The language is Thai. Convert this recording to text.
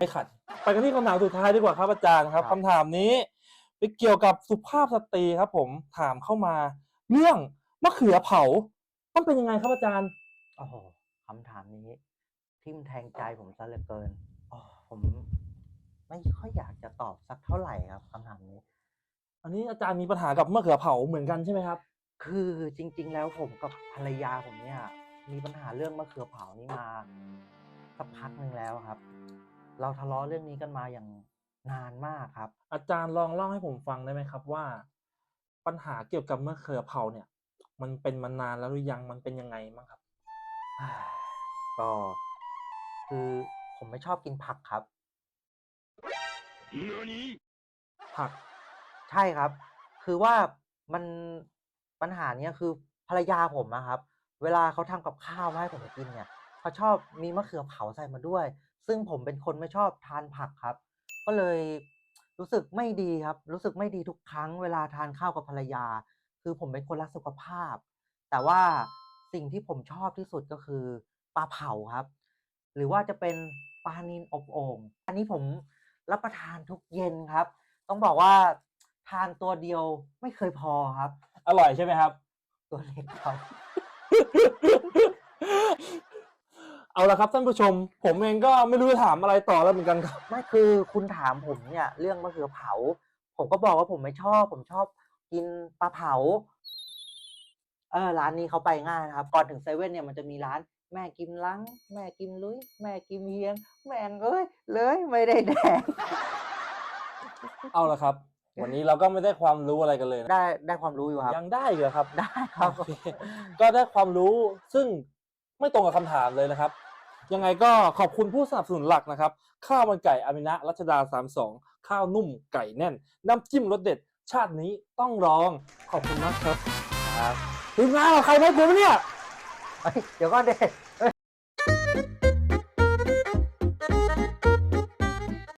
ไม่ขัด ไปกันที่คำถามสุดท้ายดีกว่าครับอาจารย์ครับครับคำถามนี้ไปเกี่ยวกับสุภาพสตรีครับ ผมถามเข้ามา เรื่องมะเขือเผามันเป็นยังไงครับอาจารย์โอ้โหคำถามนี้ทิ่มแทงใจผมซะเหลือเกินอ๋อผมไม่ค่อยอยากจะตอบสักเท่าไหร่ครับคำถามนี้ อันนี้อาจารย์มีปัญหากับมะเขือเผาเหมือนกันใช่ไหมครับ คือจริง ๆ แล้วผมกับภรรยาผมเนี่ย มีปัญหาเรื่องมะเขือเผานี่มาสักพักหนึ่งแล้วครับ เราทะเลาะเรื่องนี้กันมาอย่างนานมากครับ อาจารย์ลองเล่าให้ผมฟังได้ไหมครับว่า ปัญหาเกี่ยวกับมะเขือเผาเนี่ย มันเป็นมานานแล้วหรือยังมันเป็นยังไงบ้างครับก็คือผมไม่ชอบกินผักครับผัก ใช่ครับ คือว่ามันปัญหาเนี้ยคือภรรยาผมอะครับ เวลาเขาทำกับข้าวมาให้ผมกินเนี่ย เขาชอบมีมะเขือเผาใส่มาด้วย ซึ่งผมเป็นคนไม่ชอบทานผักครับ ก็เลยรู้สึกไม่ดีครับ รู้สึกไม่ดีทุกครั้งเวลาทานข้าวกับภรรยา คือผมเป็นคนรักสุขภาพ แต่ว่าสิ่งที่ผมชอบที่สุดก็คือปลาเผาครับ หรือว่าจะเป็นปลานิลอบโอ่งอันนี้ผมรับประทานทุกเย็นครับ ต้องบอกว่าทานตัวเดียวไม่เคยพอครับ อร่อยใช่ไหมครับ ตัวเล็กครับ เอาละครับท่านผู้ชม ผมเองก็ไม่รู้จะถามอะไรต่อแล้วเหมือนกันครับ ไม่คือคุณถามผมเนี่ย เรื่องมะเขือเผา ผมก็บอกว่าผมไม่ชอบ ผมชอบกินปลาเผา เออร้านนี้เขาไปง่ายนะครับ ก่อนถึงเซเว่นเนี่ยมันจะมีร้านแม่กิมลัง แม่กิมลุย แม่กิมเฮียง แม่งเอ้ยเลยไม่ได้แดง เอาละครับ วันนี้เราก็ไม่ได้ความรู้อะไรกันเลยนะได้ได้ความรู้อยู่ครับ ยังได้เหรอครับ ได้ครับโอเคก็ได้ความรู้ซึ่งไม่ตรงกับคำถามเลยนะครับ ยังไงก็ขอบคุณผู้สนับสนุนหลักนะครับ ข้าวมันไก่อามินะรัชดา 32 ข้าวนุ่มไก่แน่น น้ำจิ้มรสเด็ด ชาตินี้ต้องลอง ขอบคุณมากครับครับทีมงานเราใครไม่ผมเนี่ยเฮ้ยเดี๋ยวก่อนเด็